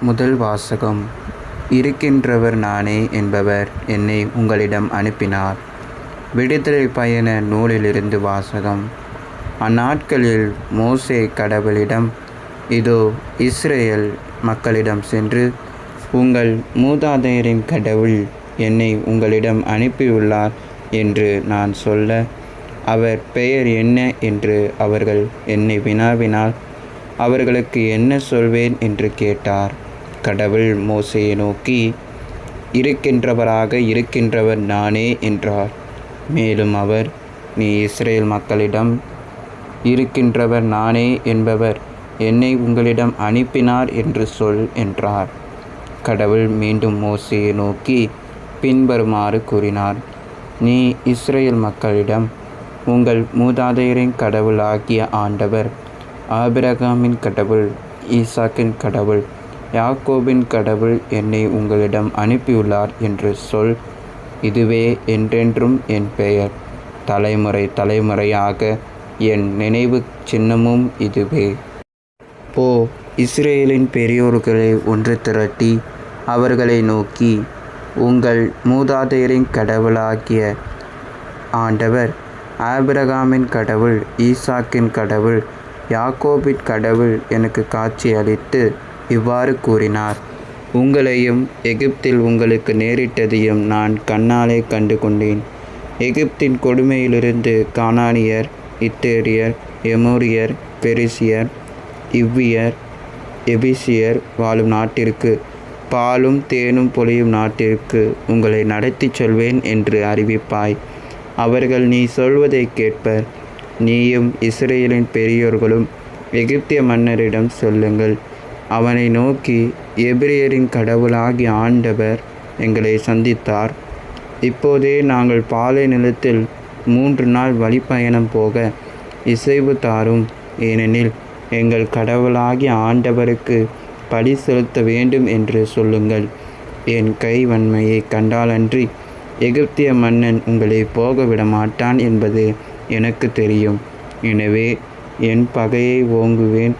முதல் வாசகம் இருக்கின்றவர் நானே என்பவர் என்னை உங்களிடம் அனுப்பினார். விடுதலை பயண நூலிலிருந்து வாசகம் அந்நாட்களில் மோசே கடவுளிடம் இதோ இஸ்ரேல் மக்களிடம் சென்று உங்கள் மூதாதையரின் கடவுள் என்னை உங்களிடம் அனுப்பியுள்ளார் என்று நான் சொல்ல அவர் பெயர் என்ன என்று அவர்கள் என்னை வினாவினால் அவர்களுக்கு என்ன சொல்வேன்? என்று கேட்டார். கடவுள் மோசையை நோக்கி இருக்கின்றவராக இருக்கின்றவர் நானே என்றார். மேலும் அவர் நீ இஸ்ரேல் மக்களிடம் இருக்கின்றவர் நானே என்பவர் என்னை உங்களிடம் அனுப்பினார் என்று சொல் என்றார். கடவுள் மீண்டும் மோசையை நோக்கி பின்வருமாறு கூறினார் நீ இஸ்ரேல் மக்களிடம் உங்கள் மூதாதையரின் கடவுளாகிய ஆண்டவர் ஆபிரகாமின் கடவுள் ஈசாக்கின் கடவுள் யாக்கோபின் கடவுள் என்னை உங்களிடம் அனுப்பியுள்ளார் என்று சொல். இதுவே என்றென்றும் என் பெயர். தலைமுறை தலைமுறையாக என் நினைவு சின்னமும் இதுவே. போ இஸ்ரேலின் பெரியோர்களை ஒன்று திரட்டி அவர்களை நோக்கி உங்கள் மூதாதையரின் கடவுளாகிய ஆண்டவர் ஆபிரகாமின் கடவுள் ஈசாக்கின் கடவுள் யாக்கோபின் கடவுள் எனக்கு காட்சி அளித்து இவ்வாறு கூறினார். உங்களையும் எகிப்தில் உங்களுக்கு நேரிட்டதையும் நான் கண்ணாலே கண்டு கொண்டேன். எகிப்தின் கொடுமையிலிருந்து கானானியர் இத்தேரியர் எமோரியர் பெரிசியர் இவ்வியர் எபிசியர் வாழும் நாட்டிற்கு பாலும் தேனும் பொழியும் நாட்டிற்கு உங்களை நடத்திச் செல்வேன் என்று அறிவிப்பாய். அவர்கள் நீ சொல்வதை கேட்பர். நீயும் இஸ்ரேலின் பெரியோர்களும் எகிப்திய மன்னரிடம் சொல்லுங்கள். அவனை நோக்கி எபிரியரின் கடவுளாகி ஆண்டவர் எங்களை சந்தித்தார். இப்போதே நாங்கள் பாலை நிலத்தில் மூன்று நாள் வழிப்பயணம் போக இசைவு தாரும். ஏனெனில் எங்கள் கடவுளாகி ஆண்டவருக்கு பழி செலுத்த வேண்டும் என்று சொல்லுங்கள். என் கை வன்மையை கண்டாலன்றி எகிப்திய மன்னன் உங்களை போக விடமாட்டான் என்பது எனக்கு தெரியும். எனவே என் பகையை ஓங்குவேன்.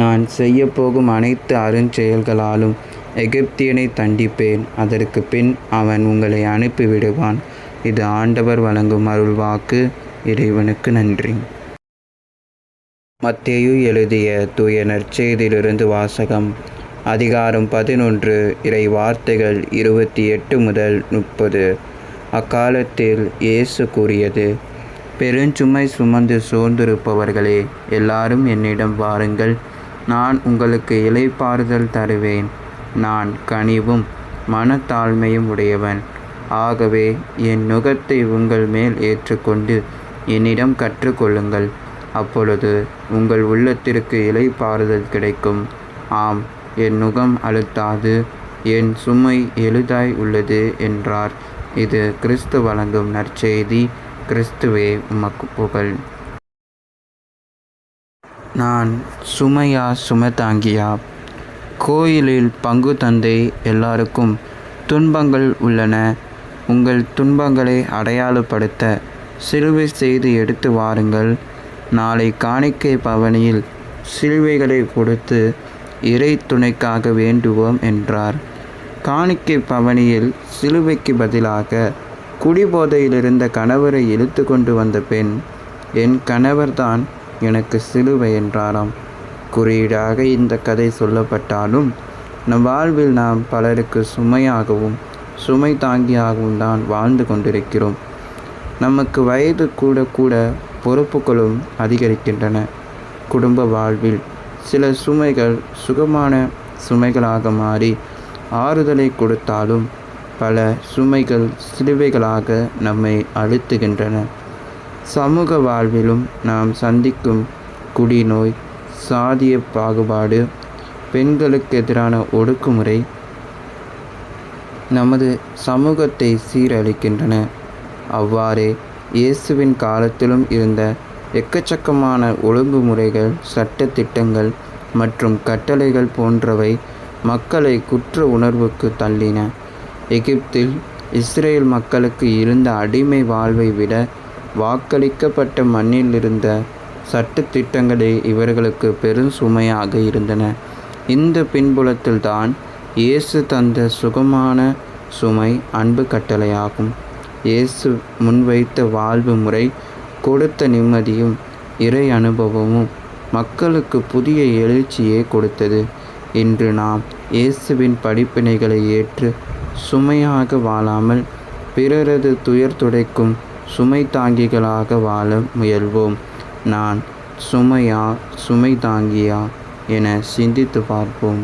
நான் செய்யப்போகும் அனைத்து அருஞ்செயல்களாலும் எகிப்தியனை தண்டிப்பேன். அதற்கு பின் அவன் உங்களை அனுப்பிவிடுவான். இது ஆண்டவர் வழங்கும் அருள் வாக்கு. இறைவனுக்கு நன்றி. மத்தேயு எழுதிய தூய நற்செய்தியிலிருந்து வாசகம். அதிகாரம் பதினொன்று இறை வார்த்தைகள் இருபத்தி எட்டு முதல் முப்பது. அக்காலத்தில் இயேசு கூறியது பெருஞ்சுமை சுமந்து சோர்ந்திருப்பவர்களே எல்லாரும் என்னிடம் வாருங்கள். நான் உங்களுக்கு இலைப்பாறுதல் தருவேன். நான் கனிவும் மனத்தாழ்மையும் உடையவன். ஆகவே என் நுகத்தை உங்கள் மேல் ஏற்றுக்கொண்டு என்னிடம் கற்றுக்கொள்ளுங்கள். அப்பொழுது உங்கள் உள்ளத்திற்கு இலைப்பாறுதல் கிடைக்கும். ஆம் என் நுகம் அழுத்தாது என் சுமை எளிதாய் உள்ளது என்றார். இது கிறிஸ்து வழங்கும் நற்செய்தி. கிறிஸ்துவே உமக்கு புகழ். நான் சுமையா சுமதாங்கியா? கோயிலில் பங்கு தந்தை எல்லாருக்கும் துன்பங்கள் உள்ளன. உங்கள் துன்பங்களை அடையாளப்படுத்த சிலுவை செய்து எடுத்து வாருங்கள். நாளை காணிக்கை பவனியில் சிலுவைகளை கொடுத்து இறை துணைக்காக வேண்டுவோம் என்றார். காணிக்கை பவனியில் சிலுவைக்கு பதிலாக குடிபோதையிலிருந்த கணவரை இழுத்து கொண்டு வந்த பெண் என் கணவர்தான் எனக்கு சிலுவை என்றாராம். குறியீடாக இந்த கதை சொல்லப்பட்டாலும் நம் வாழ்வில் நாம் பலருக்கு சுமையாகவும் சுமை தாங்கியாகவும் தான் வாழ்ந்து கொண்டிருக்கிறோம். நமக்கு வயது கூட கூட பொறுப்புகளும் அதிகரிக்கின்றன. குடும்ப வாழ்வில் சில சுமைகள் சுகமான சுமைகளாக மாறி ஆறுதலை கொடுத்தாலும் பல சுமைகள் சிலுவைகளாக நம்மை அழுத்துகின்றன. சமூக வாழ்விலும் நாம் சந்திக்கும் குடிநோய் சாதிய பாகுபாடு பெண்களுக்கு எதிரான ஒடுக்குமுறை நமது சமூகத்தை சீரழிக்கின்றன. அவ்வாறே இயேசுவின் காலத்திலும் இருந்த எக்கச்சக்கமான ஒழுங்குமுறைகள் சட்டத்திட்டங்கள் மற்றும் கட்டளைகள் போன்றவை மக்களை குற்ற உணர்வுக்கு தள்ளின. எகிப்தில் இஸ்ரேல் மக்களுக்கு இருந்த அடிமை வாழ்வை விட வாக்களிக்கப்பட்ட மண்ணில் இருந்த சட்டத்திட்டங்களே இவர்களுக்கு பெரும் சுமையாக இருந்தன. இந்த பின்புலத்தில்தான் இயேசு தந்த சுகமான சுமை அன்பு கட்டளையாகும். இயேசு முன்வைத்த வாழ்வு முறை கொடுத்த நிம்மதியும் இறை அனுபவமும் மக்களுக்கு புதிய எழுச்சியை கொடுத்தது. இன்று நாம் இயேசுவின் படிப்பினைகளை ஏற்று சுமையாக வாழாமல் பிறரது துயர் துடைக்கும் சுமை தாங்கிகளாக வாழ முயல்வோம். நான் சுமையா சுமை தாங்கியா என சிந்தித்து பார்ப்போம்.